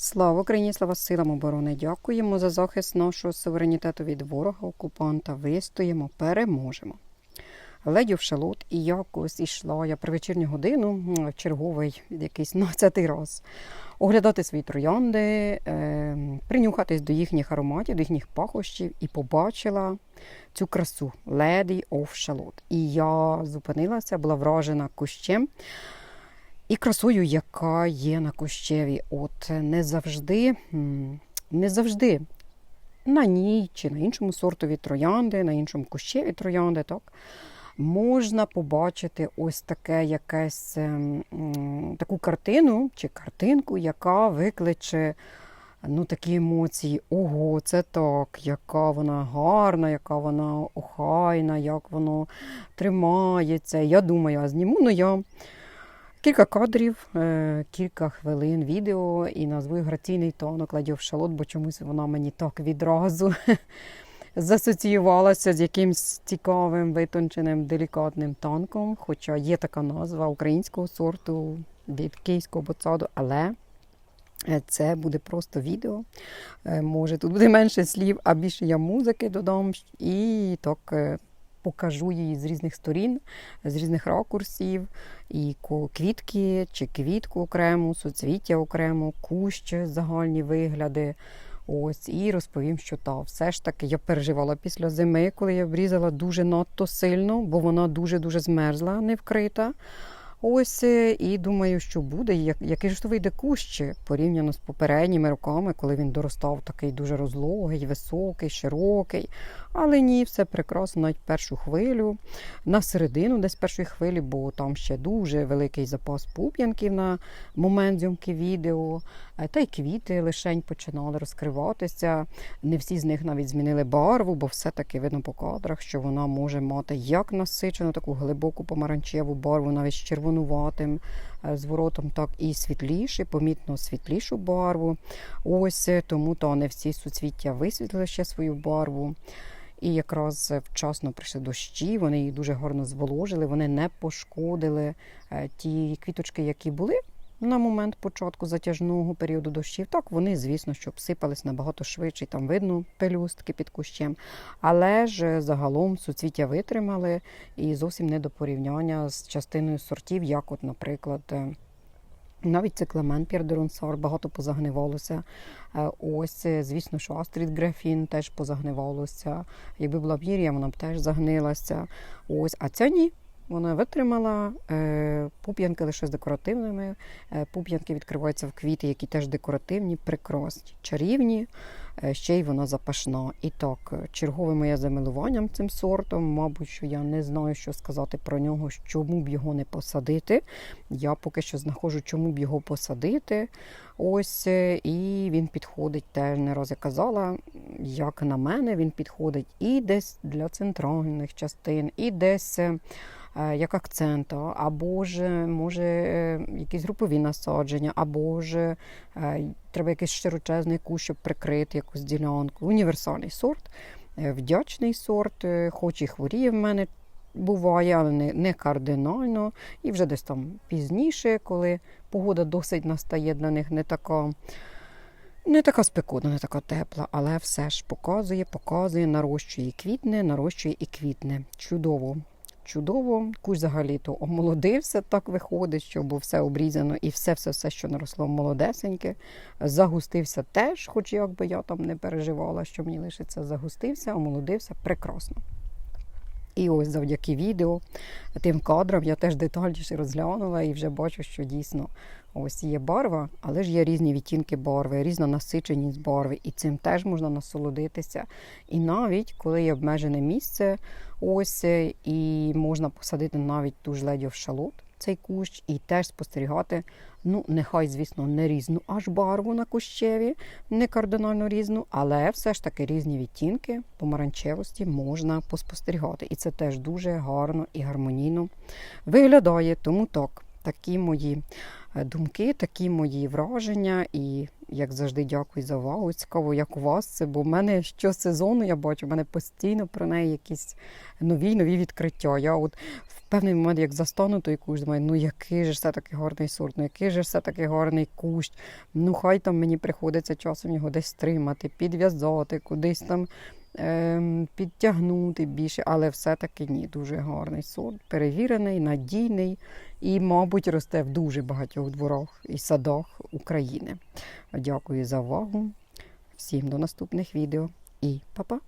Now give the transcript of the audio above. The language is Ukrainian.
Слава Україні, слава силам оборони! Дякуємо за захист нашого суверенітету від ворога, окупанта. Вистоїмо, переможемо. Ледю в шалот і якось ішла я при вечірню годину, черговий якийсь 12 раз, оглядати свої троянди, е, принюхатись до їхніх ароматів, до їхніх пахощів і побачила цю красу леді оф шалот. І я зупинилася, була вражена кущем. І красою, яка є на кущеві. От не завжди, не завжди на ній чи на іншому сортові троянди, на іншому кущеві троянди, так, можна побачити ось таке якесь ем, таку картину чи картинку, яка викличе ну, такі емоції. Ого, це так, яка вона гарна, яка вона охайна, як воно тримається. Я думаю, а зніму ну я. Кілька кадрів, е, кілька хвилин відео і назву граційний тонок ладьов шалот, бо чомусь вона мені так відразу засоціювалася з якимсь цікавим, витонченим, делікатним танком. Хоча є така назва українського сорту від київського боцаду, але е, це буде просто відео. Е, Може, тут буде менше слів, а більше я музики додам і так. Покажу її з різних сторін, з різних ракурсів, і квітки чи квітку окрему, суцвіття окремо, кущ, загальні вигляди. Ось, і розповім, що та все ж таки я переживала після зими, коли я врізала дуже надто сильно, бо вона дуже-дуже змерзла, не вкрита. Ось е, і думаю, що буде, як, який ж то вийде кущ порівняно з попередніми роками, коли він доростав такий дуже розлогий, високий, широкий. Але ні, все прекрасно, навіть першу хвилю, на середину десь першої хвилі, бо там ще дуже великий запас пуп'янків на момент зйомки відео. Е, Та й квіти лишень починали розкриватися. Не всі з них навіть змінили барву, бо все-таки видно по кадрах, що вона може мати як насичену, таку глибоку помаранчеву барву, навіть з червонуватим е, зворотом, так і світліше, помітно світлішу барву. Ось е, тому то не всі суцвіття висвітлили ще свою барву. І якраз вчасно прийшли дощі, вони їх дуже гарно зволожили, вони не пошкодили е, ті квіточки, які були на момент початку затяжного періоду дощів. Так, вони, звісно, що обсипались набагато швидше, там видно пелюстки під кущем. Але ж е, загалом суцвіття витримали і зовсім не до порівняння з частиною сортів, як, от, наприклад. е, навіть цикламен П'єрдеронсар багато позагнивалося. Е, Ось, звісно, що Астрід Графін теж позагнивалося. Якби була Вірія, вона б теж загнилася. Ось, а ця ні. Вона витримала е, пуп'янки лише з декоративними. Е, Пуп'янки відкриваються в квіти, які теж декоративні, прекрасні, чарівні, е, ще й вона запашна. І так, чергове моє замилуванням цим сортом. Мабуть, що я не знаю, що сказати про нього, чому б його не посадити. Я поки що знаходжу, чому б його посадити. Ось і він підходить теж не раз я казала, як на мене, він підходить і десь для центральних частин, і десь. Е, е, Як акцент, або ж може е, якісь групові насадження, або ж е, треба якийсь широчезний кущ, щоб прикрити якусь ділянку. Універсальний сорт, е, вдячний сорт, е, хоч і хворіє в мене буває, але не, не кардинально. І вже десь там пізніше, коли погода досить настає для них не така. Не така спекотна, не така тепла, але все ж показує, показує, нарощує і квітне, нарощує і квітне. Чудово. Чудово, куш взагалі-то омолодився, так виходить, що було все обрізано і все-все-все, що наросло молодесеньке. Загустився теж, хоч як би я там не переживала, що мені лишиться, загустився, омолодився прекрасно. І ось завдяки відео, тим кадрам я теж детальніше розглянула і вже бачу, що дійсно ось є барва, але ж є різні відтінки барви, різна насиченість барви, і цим теж можна насолодитися. І навіть коли є обмежене місце, ось е, і можна посадити навіть ту ж ледів шалот, цей кущ, і теж спостерігати. Ну, нехай, звісно, не різну аж барву на кущеві, не кардинально різну, але все ж таки різні відтінки помаранчевості можна поспостерігати. І це теж дуже гарно і гармонійно виглядає. Тому так, такі мої думки, такі мої враження. І як завжди, дякую за увагу. Цікаво, як у вас це, бо в мене щосезону я бачу, в мене постійно про неї якісь нові нові відкриття. Я от в певний момент, як застану той кущ, думаю, ну який же все таки гарний сорт, ну який же все таки гарний кущ. Ну хай там мені приходиться часом його десь тримати, підв'язати, кудись там підтягнути більше, але все-таки ні, дуже гарний сорт, перевірений, надійний і, мабуть, росте в дуже багатьох дворах і садах України. Дякую за увагу. Всім до наступних відео і па-па!